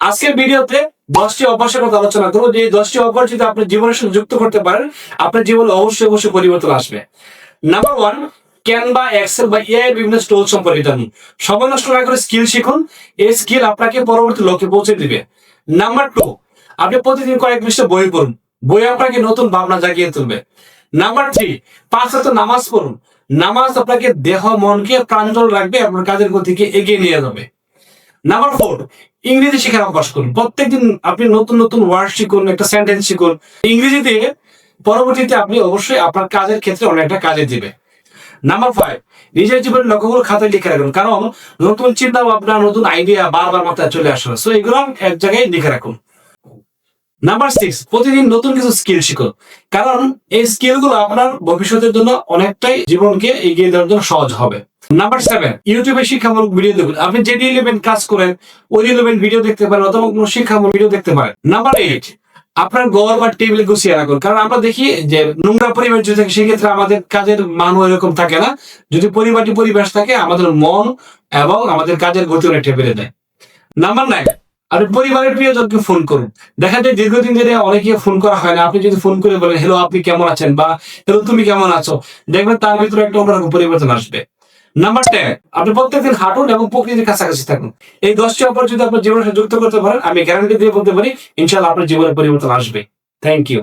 আজকের ভিডিওতে দশটি অভ্যাসের কথা আলোচনা করব। যে দশটি অভ্যাস যদি আপনি জীবনের সাথে যুক্ত করতে পারেন, আপনার জীবনে অবশ্যই অবশ্যই পরিবর্তন আসবে। নাম্বার ওয়ান ক্যানভা এক্সেল বা এআই বিভিন্ন সম্পর্কে জানুন। সময় নষ্ট না করে স্কিল শিখুন। এই স্কিল আপনাকে পরবর্তী লক্ষ্যে পৌঁছে দিবে। নাম্বার টু আপনি প্রতিদিন কয়েক পৃষ্ঠা বই পড়ুন। বই আপনাকে নতুন ভাবনা জাগিয়ে তুলবে। নাম্বার থ্রি পাঁচ হাতে নামাজ পড়ুন। নামাজ আপনাকে দেহ, মনকে প্রাঞ্জল রাখবে আপনার কাজের গতিকে এগিয়ে নিয়ে যাবে। নাম্বার ফোর ইংরেজি শেখার অভ্যাস করুন। প্রত্যেকদিন আপনি নতুন নতুন ওয়ার্ড শিখুন, একটা সেন্টেন্স শিখুন। ইংরেজিতে পরবর্তীতে আপনি অবশ্যই আপনার কাজের ক্ষেত্রে অনেকটা কাজে দিবে। নাম্বার ফাইভ নিজের জীবনের লক্ষ্যগুলো খাতায় লিখে রাখুন। কারণ নতুন চিন্তা ভাবনা নতুন আইডিয়া বারবার মাথায় চলে আসবে সো এগুলো এক জায়গায় লিখে রাখুন। নাম্বার সিক্স প্রতিদিন নতুন কিছু স্কিল শিখো। কারণ এই স্কিলগুলো আপনার ভবিষ্যতের জন্য অনেকটাই জীবনকে এগিয়ে দেওয়ার জন্য সহজ হবে। নাম্বার সেভেন ইউটিউবে শিক্ষামূলক ভিডিও দেখুন। আপনি যে ইলেভেন কাজ করেন, ওই ইলেভেন ভিডিও দেখতে পারেন অথবা কোনো শিক্ষামূলক ভিডিও দেখতে পারেন। নাম্বার এইট আপনার ঘর বা টেবিলে গুছিয়ে রাখুন। কারণ আমরা দেখি যে নোংরা পরিবেশ যদি থাকে, সেক্ষেত্রে আমাদের কাজের মানও এরকম থাকে না। যদি পরিবারটি পরিবেশ থাকে, আমাদের মন এবং আমাদের কাজের গতি অনেকটা বেড়ে যায়। নাম্বার নাইন আপনি পরিবারের প্রিয়জনকে ফোন করুন। দেখা যায় দীর্ঘদিন ধরে অনেকে ফোন করা হয় না। আপনি যদি ফোন করে বলেন হ্যালো আপনি কেমন আছেন? বা হ্যালো তুমি কেমন আছো? দেখবেন তার ভিতরে একটা অন্যরকম পরিবর্তন আসবে। নাম্বার টেন আপনি প্রত্যেকদিন হাঁটুন এবং প্রকৃতির কাছাকাছি থাকুন। এই দশটি অপর যদি আপনার জীবনের সাথে যুক্ত করতে পারেন, আমি গ্যারান্টি দিয়ে বলতে পারি ইনশাল্লাহ আপনার জীবনে পরিবর্তন আসবে। Thank you